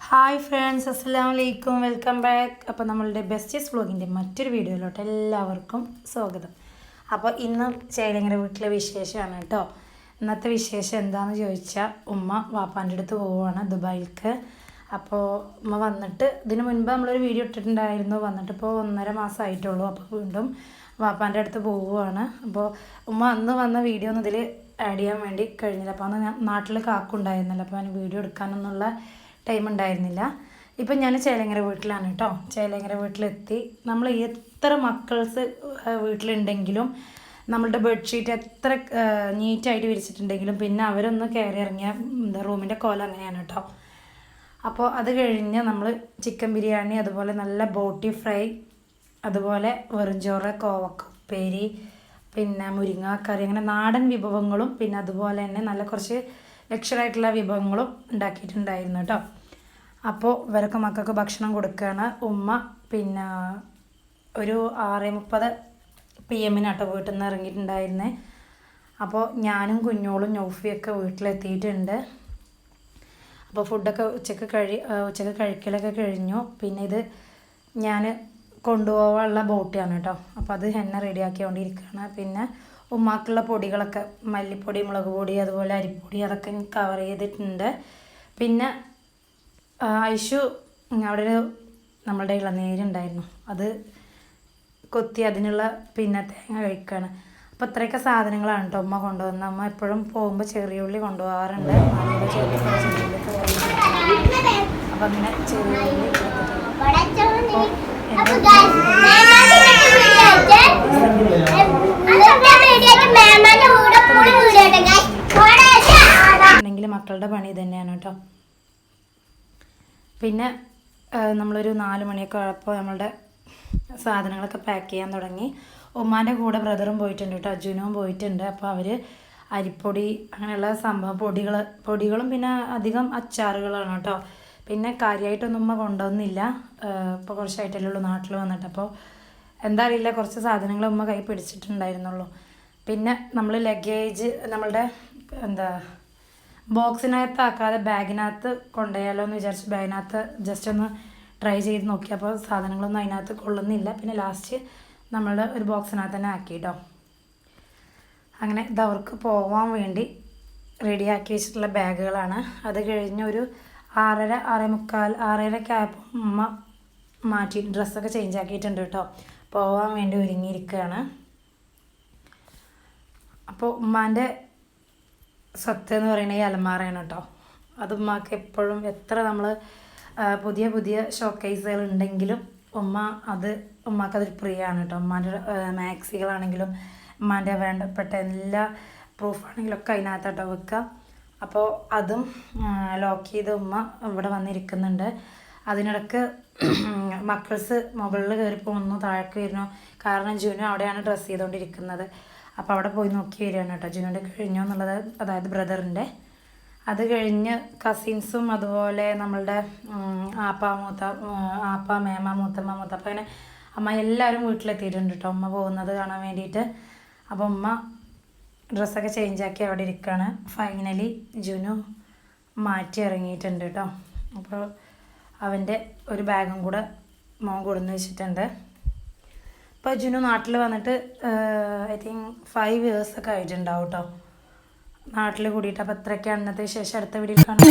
Hi friends അസ്സാം വലൈക്കും welcome back അപ്പോൾ നമ്മളുടെ ബെസ്റ്റസ് വ്ളോഗിന്റെ മറ്റൊരു വീഡിയോയിലോട്ട് എല്ലാവർക്കും സ്വാഗതം. അപ്പോൾ ഇന്ന് ചേലങ്ങര വീട്ടിലെ വിശേഷമാണ് കേട്ടോ. ഇന്നത്തെ വിശേഷം എന്താണെന്ന് ചോദിച്ചാൽ ഉമ്മ വാപ്പാന്റെ അടുത്ത് പോവുകയാണ് ദുബായിലേക്ക് അപ്പോൾ ഉമ്മ വന്നിട്ട് ഇതിന് മുൻപ് നമ്മളൊരു വീഡിയോ ഇട്ടിട്ടുണ്ടായിരുന്നു. വന്നിട്ട് ഇപ്പോൾ ഒന്നര മാസമായിട്ടുള്ളൂ. അപ്പോൾ വീണ്ടും വാപ്പാന്റെ അടുത്ത് പോവുകയാണ് അപ്പോൾ ഉമ്മ അന്ന് വന്ന വീഡിയോ ഒന്നും ഇതിൽ ആഡ് ചെയ്യാൻ വേണ്ടി കഴിഞ്ഞില്ല. അപ്പോൾ അന്ന് നാട്ടിൽ കാക്കുണ്ടായിരുന്നല്ലോ അപ്പോൾ ഞാൻ വീഡിയോ എടുക്കാനൊന്നുള്ള ടൈം ഉണ്ടായിരുന്നില്ല. ഇപ്പം ഞാൻ ചേലങ്ങര വീട്ടിലാണ് കേട്ടോ ചേലങ്ങര വീട്ടിലെത്തി. നമ്മൾ എത്ര മക്കൾസ് വീട്ടിലുണ്ടെങ്കിലും നമ്മളുടെ ബെഡ്ഷീറ്റ് എത്ര നീറ്റായിട്ട് വിരിച്ചിട്ടുണ്ടെങ്കിലും പിന്നെ അവരൊന്ന് കയറി ഇറങ്ങിയ എന്താ റൂമിന്റെ കോല അങ്ങനെയാണ് കേട്ടോ അപ്പോൾ അത് കഴിഞ്ഞ് നമ്മൾ ചിക്കൻ ബിരിയാണി അതുപോലെ നല്ല ബോട്ടി ഫ്രൈ അതുപോലെ വെറുംചോറ് കോവക്ക ഉപ്പേരി പിന്നെ മുരിങ്ങാക്കറി അങ്ങനെ നാടൻ വിഭവങ്ങളും പിന്നെ അതുപോലെ തന്നെ നല്ല കുറച്ച് ലക്ഷറായിട്ടുള്ള വിഭവങ്ങളും ഉണ്ടാക്കിയിട്ടുണ്ടായിരുന്നു കേട്ടോ. അപ്പോൾ ഇവരൊക്കെ മക്കൾക്ക് ഭക്ഷണം കൊടുക്കുകയാണ് ഉമ്മ പിന്നെ ഒരു ആറ് മുപ്പത് പി എമ്മിനാട്ടോ വീട്ടിൽ നിന്ന് ഇറങ്ങിയിട്ടുണ്ടായിരുന്നേ. അപ്പോൾ ഞാനും കുഞ്ഞോളും നൗഫിയൊക്കെ വീട്ടിലെത്തിയിട്ടുണ്ട്. അപ്പോൾ ഫുഡൊക്കെ ഉച്ചയ്ക്ക് കഴി ഉച്ചയ്ക്ക് കഴിക്കലൊക്കെ കഴിഞ്ഞു. പിന്നെ ഇത് ഞാൻ കൊണ്ടുപോകാനുള്ള ബോട്ടിയാണ് കേട്ടോ. അപ്പോൾ അത് എണ്ണ റെഡിയാക്കിക്കൊണ്ടിരിക്കുകയാണ് പിന്നെ ഉമ്മാക്കുള്ള പൊടികളൊക്കെ മല്ലിപ്പൊടി മുളക് പൊടി അതുപോലെ അരിപ്പൊടി അതൊക്കെ കവർ ചെയ്തിട്ടുണ്ട്. പിന്നെ ഐഷു അവിടെ ഒരു നമ്മളുടെ ഇളനീരുണ്ടായിരുന്നു അത് കൊത്തി അതിനുള്ള പിന്നെ തേങ്ങ കഴിക്കുകയാണ് അപ്പോൾ ഇത്രയൊക്കെ സാധനങ്ങളാണ് കേട്ടോ ഉമ്മ കൊണ്ടുവന്നത്. അമ്മ എപ്പോഴും പോകുമ്പോൾ ചെറിയ ഉള്ളി കൊണ്ടുപോകാറുണ്ട്. അപ്പോൾ അങ്ങനെ ചെറിയ ഉള്ളി മക്കളുടെ പണി തന്നെയാണ് കേട്ടോ. പിന്നെ നമ്മളൊരു നാല് മണിയൊക്കെ ആയപ്പോൾ നമ്മളുടെ സാധനങ്ങളൊക്കെ പാക്ക് ചെയ്യാൻ തുടങ്ങി. ഉമ്മാന്റെ കൂടെ ബ്രദറും പോയിട്ടുണ്ട് കേട്ടോ അജുനവും പോയിട്ടുണ്ട്. അപ്പോൾ അവർ അരിപ്പൊടി അങ്ങനെയുള്ള സംഭവം പൊടികൾ പൊടികളും പിന്നെ അധികം അച്ചാറുകളാണ് കേട്ടോ. പിന്നെ കാര്യമായിട്ടൊന്നും ഉമ്മ കൊണ്ടുവന്നില്ല. ഇപ്പോൾ കുറച്ചായിട്ടല്ലേ ഉള്ളൂ നാട്ടിൽ വന്നിട്ട്. അപ്പോൾ എന്താ അറിയില്ല കുറച്ച് സാധനങ്ങൾ ഉമ്മ കൈ പിടിച്ചിട്ടുണ്ടായിരുന്നുള്ളൂ. പിന്നെ നമ്മൾ ലഗേജ് നമ്മളുടെ എന്താ ബോക്സിനകത്ത് ആക്കാതെ ബാഗിനകത്ത് കൊണ്ടുപോയാലോ എന്ന് വിചാരിച്ച് ബാഗിനകത്ത് ജസ്റ്റ് ഒന്ന് ട്രൈ ചെയ്ത് നോക്കി. അപ്പോൾ സാധനങ്ങളൊന്നും അതിനകത്ത് കൊള്ളുന്നില്ല. പിന്നെ ലാസ്റ്റ് നമ്മൾ ഒരു ബോക്സിനകത്ത് തന്നെ ആക്കി കേട്ടോ അങ്ങനെ ഇത് അവർക്ക് പോകാൻ വേണ്ടി റെഡിയാക്കി വെച്ചിട്ടുള്ള ബാഗുകളാണ്. അത് കഴിഞ്ഞ് ഒരു ആറര ആറേ മുക്കാൽ ആറരയൊക്കെ ആയപ്പോൾ ഉമ്മ മാറ്റി ഡ്രസ്സൊക്കെ ചേഞ്ച് ആക്കിയിട്ടുണ്ട് കേട്ടോ പോവാൻ വേണ്ടി ഒരുങ്ങിയിരിക്കുകയാണ് അപ്പോൾ ഉമ്മാന്റെ സ്വത്ത് എന്ന് പറയുന്നത് ഈ അലമാറയാണ് കേട്ടോ അത് ഉമ്മക്ക് എപ്പോഴും എത്ര നമ്മൾ പുതിയ പുതിയ ഷോക്കേസുകൾ ഉണ്ടെങ്കിലും ഉമ്മ അത് ഉമ്മക്ക് അതൊരു പ്രിയമാണ് കേട്ടോ ഉമ്മാന്റെ മാക്സികളാണെങ്കിലും ഉമ്മാന്റെ വേണ്ടപ്പെട്ട എല്ലാ പ്രൂഫാണെങ്കിലും ഒക്കെ അതിനകത്തോട്ടോ വെക്കുക അപ്പോൾ അതും ലോക്ക് ചെയ്ത് ഉമ്മ ഇവിടെ വന്നിരിക്കുന്നുണ്ട്. അതിനിടക്ക് മക്കൾസ് മുകളിൽ കയറി പോകുന്നു താഴേക്ക് വരുന്നു. കാരണം ജുനു അവിടെയാണ് ഡ്രസ്സ് ചെയ്തുകൊണ്ടിരിക്കുന്നത് അപ്പോൾ അവിടെ പോയി നോക്കി വരികയാണ് കേട്ടോ. ജുനുവിന്റെ കഴിഞ്ഞു എന്നുള്ളത് അതായത് ബ്രദറിന്റെ അത് കഴിഞ്ഞ് കസിൻസും അതുപോലെ നമ്മളുടെ ആപ്പാ മൂത്ത ആപ്പ മേമ മൂത്തമ്മ മൂത്തപ്പ അങ്ങനെ അമ്മ എല്ലാവരും വീട്ടിലെത്തിയിട്ടുണ്ട് കേട്ടോ. അമ്മ പോകുന്നത് കാണാൻ വേണ്ടിയിട്ട്. അപ്പോൾ ഉമ്മ ഡ്രസ്സൊക്കെ ചേഞ്ചാക്കി അവിടെ ഇരിക്കുകയാണ് ഫൈനലി ജുനു മാറ്റി ഇറങ്ങിയിട്ടുണ്ട് കേട്ടോ. അപ്പോൾ അവന്റെ ഒരു ബാഗും കൂടെ മോൻ കൊടുന്ന് വെച്ചിട്ടുണ്ട്. ഇപ്പോൾ ജുനു നാട്ടിൽ വന്നിട്ട് ഐ തിങ്ക് ഫൈവ് ഇയേഴ്സൊക്കെ ആയിട്ടുണ്ടാവും കേട്ടോ. നാട്ടിൽ കൂടിയിട്ട്. അപ്പോൾ ഇത്രയൊക്കെയാണ് ഇന്നത്തെ ശേഷം അടുത്ത വീഡിയോയിൽ കാണാം.